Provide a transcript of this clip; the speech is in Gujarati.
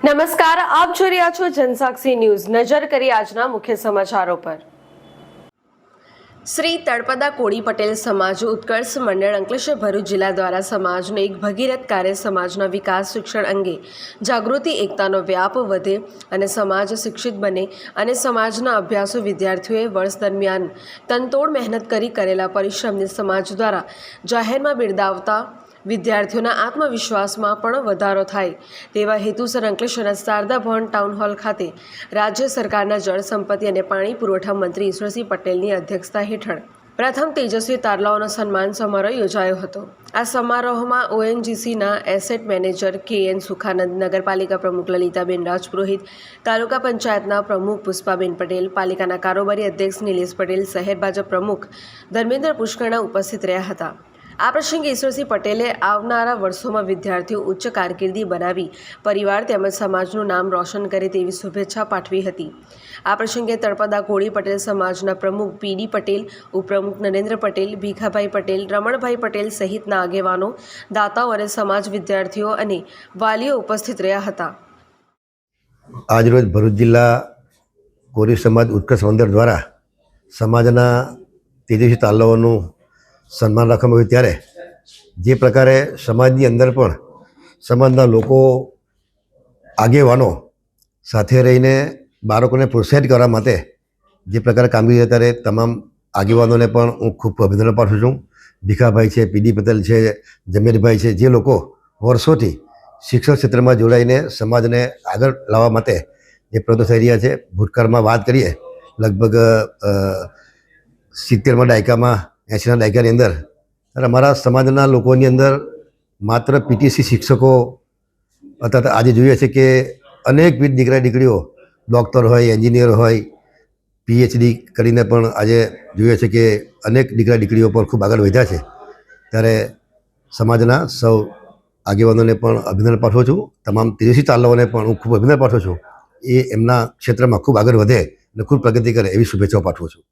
નમસ્કાર, આપ જોઈ રહ્યા છો જનસાક્ષી ન્યૂઝ. નજર કરી આજના મુખ્ય સમાચારો પર. શ્રી તળપદા કોળી પટેલ સમાજ ઉત્કર્ષ મંડળ અંકલેશ્વર ભરૂચ જિલ્લા દ્વારા સમાજનો એક ભગીરથ કાર્ય સમાજના વિકાસ, શિક્ષણ અંગે જાગૃતિ, એકતાનો વ્યાપ વધે અને સમાજ શિક્ષિત બને અને સમાજના અભ્યાસુ વિદ્યાર્થીઓએ વર્ષ દરમિયાન તનતોડ મહેનત કરી કરેલા પરિશ્રમને સમાજ દ્વારા જાહેરમાં બિરદાવતા વિદ્યાર્થીઓના આત્મવિશ્વાસમાં પણ વધારો થાય તેવા હેતુસર અંકલેશ્વરના શારદા ભવન ટાઉન હોલ ખાતે રાજ્ય સરકારના જળ સંપત્તિ અને પાણી પુરવઠા મંત્રી ઈશ્વરસિંહ પટેલની અધ્યક્ષતા હેઠળ પ્રથમ તેજસ્વી તારલાઓનો સન્માન સમારોહ યોજાયો હતો. આ સમારોહમાં ઓએનજીસીના asset manager K N Sukhanand, નગરપાલિકા પ્રમુખ લલિતાબેન રાજપુરોહિત, તાલુકા પંચાયતના પ્રમુખ પુષ્પાબેન પટેલ, પાલિકાના કારોબારી અધ્યક્ષ નિલેશ પટેલ, શહેર ભાજપ પ્રમુખ ધર્મેન્દ્ર પુષ્કરણા ઉપસ્થિત રહ્યા હતા. આ પ્રસંગે ઈશ્વરસિંહ પટેલે આવનારા વર્ષોમાં વિદ્યાર્થીઓ ઉચ્ચ કારકિર્દી બનાવી પરિવાર તેમજ સમાજનું નામ રોશન કરે તેવી શુભેચ્છા પાઠવી હતી. આ પ્રસંગે તળપદા કોળી પટેલ સમાજના પ્રમુખ પીડી પટેલ, ઉપપ્રમુખ નરેન્દ્ર પટેલ, ભીખાભાઈ પટેલ, રમણભાઈ પટેલ સહિતના આગેવાનો, દાતાઓ અને સમાજ વિદ્યાર્થીઓ અને વાલીઓ ઉપસ્થિત રહ્યા હતા. આજરોજ ભરૂચ જિલ્લા કોરી સમાજ ઉત્કર્ષ મંદિર દ્વારા સમાજના તેજસ્વી તાલાઓનું સન્માન રાખવામાં આવ્યું ત્યારે જે પ્રકારે સમાજની અંદર પણ સમાજના લોકો આગેવાનો સાથે રહીને બાળકોને પ્રોત્સાહિત કરવા માટે જે પ્રકારે કામગીરી ત્યારે તમામ આગેવાનોને પણ હું ખૂબ અભિનંદન પાઠવું છું. ભીખાભાઈ છે, પીડી પટેલ છે, જમીરભાઈ છે, જે લોકો વર્ષોથી શિક્ષણ ક્ષેત્રમાં જોડાઈને સમાજને આગળ લાવવા માટે જે પ્રયત્નો થઈ રહ્યા છે. ભૂતકાળમાં વાત કરીએ, લગભગ સિત્તેરમાં દાયકામાં એંશીના દાયકાની અંદર. ત્યારે અમારા સમાજના લોકોની અંદર માત્ર પીટીસી શિક્ષકો અથવા આજે જોઈએ છે કે અનેકવિધ દીકરા દીકરીઓ ડૉક્ટર હોય, એન્જિનિયર હોય પીએચડી કરીને પણ આજે જોઈએ છે કે અનેક દીકરા દીકરીઓ પર ખૂબ આગળ વધ્યા છે. ત્યારે સમાજના સૌ આગેવાનોને પણ અભિનંદન પાઠવું છું. તમામ તેજસ્વી તાલાઓને પણ હું ખૂબ અભિનંદન પાઠવું છું. એ એમના ક્ષેત્રમાં ખૂબ આગળ વધે અને ખૂબ પ્રગતિ કરે એવી શુભેચ્છાઓ પાઠવું છું.